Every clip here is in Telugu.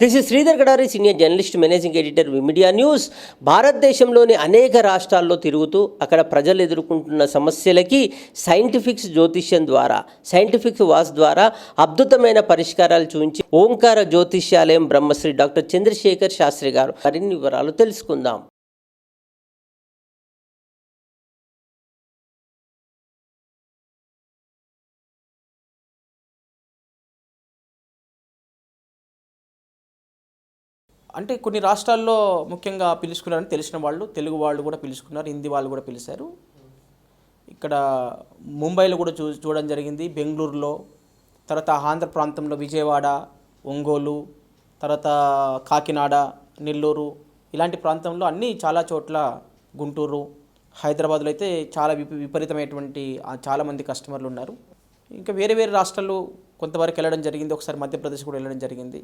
This is Sridhar Gadari senior journalist managing editor media news భారతదేశంలోని అనేక రాష్ట్రాల్లో తిరుగుతూ అక్కడ ప్రజలు ఎదుర్కొంటున్న సమస్యలకి సైంటిఫిక్స్ జ్యోతిష్యం ద్వారా సైంటిఫిక్ వాస్ ద్వారా అద్భుతమైన పరిష్కారాలు చూపించి ఓంకార జ్యోతిష్యాలయం బ్రహ్మశ్రీ డాక్టర్ చంద్రశేఖర్ శాస్త్రి గారు మరిన్ని వివరాలు తెలుసుకుందాం. అంటే కొన్ని రాష్ట్రాల్లో ముఖ్యంగా పిలుచుకున్నారని తెలిసిన వాళ్ళు తెలుగు వాళ్ళు కూడా పిలుచుకున్నారు హిందీ వాళ్ళు కూడా పిలిచారు. ఇక్కడ ముంబైలో కూడా చూ చూడడం జరిగింది. బెంగళూరులో తర్వాత ఆంధ్ర ప్రాంతంలో విజయవాడ ఒంగోలు తర్వాత కాకినాడ నెల్లూరు ఇలాంటి ప్రాంతంలో అన్నీ చాలా చోట్ల గుంటూరు హైదరాబాద్లో అయితే చాలా విప విపరీతమైనటువంటి చాలామంది కస్టమర్లు ఉన్నారు. ఇంకా వేరే వేరే రాష్ట్రాలు కొంతవరకు వెళ్ళడం జరిగింది. ఒకసారి మధ్యప్రదేశ్ కూడా వెళ్ళడం జరిగింది.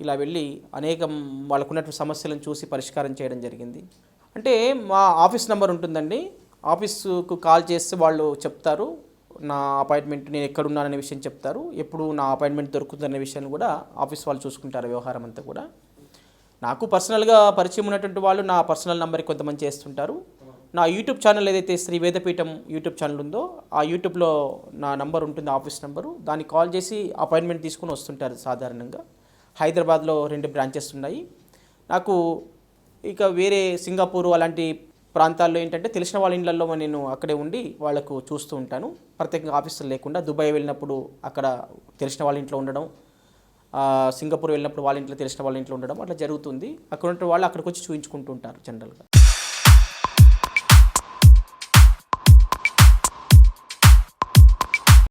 ఇలా వెళ్ళి అనేకం వాళ్ళకున్నటువంటి సమస్యలను చూసి పరిష్కారం చేయడం జరిగింది. అంటే మా ఆఫీస్ నెంబర్ ఉంటుందండి. ఆఫీసుకు కాల్ చేస్తే వాళ్ళు చెప్తారు. నా అపాయింట్మెంట్ నేను ఎక్కడున్నాననే విషయం చెప్తారు. ఎప్పుడు నా అపాయింట్మెంట్ దొరుకుతుందనే విషయాన్ని కూడా ఆఫీస్ వాళ్ళు చూసుకుంటారు వ్యవహారం అంతా కూడా. నాకు పర్సనల్గా పరిచయం ఉన్నటువంటి వాళ్ళు నా పర్సనల్ నెంబర్కి కొంతమంది చేస్తుంటారు. నా యూట్యూబ్ ఛానల్ ఏదైతే శ్రీ వేదపీఠం యూట్యూబ్ ఛానల్ ఉందో ఆ యూట్యూబ్లో నా నంబర్ ఉంటుంది ఆఫీస్ నెంబరు. దాన్ని కాల్ చేసి అపాయింట్మెంట్ తీసుకుని వస్తుంటారు సాధారణంగా. హైదరాబాద్లో రెండు బ్రాంచెస్ ఉన్నాయి. నాకు ఇక వేరే సింగపూర్ అలాంటి ప్రాంతాల్లో ఏంటంటే తెలిసిన వాళ్ళ ఇళ్ళల్లో నేను అక్కడే ఉండి వాళ్ళకు చూస్తూ ఉంటాను. ప్రత్యేకంగా ఆఫీసులు లేకుండా దుబాయ్ వెళ్ళినప్పుడు అక్కడ తెలిసిన వాళ్ళ ఇంట్లో ఉండడం సింగపూర్ వెళ్ళినప్పుడు వాళ్ళ ఇంట్లో తెలిసిన వాళ్ళ ఇంట్లో ఉండడం అట్లా జరుగుతుంది. అక్కడ ఉన్న వాళ్ళు అక్కడికి వచ్చి చూపించుకుంటూ ఉంటారు జనరల్గా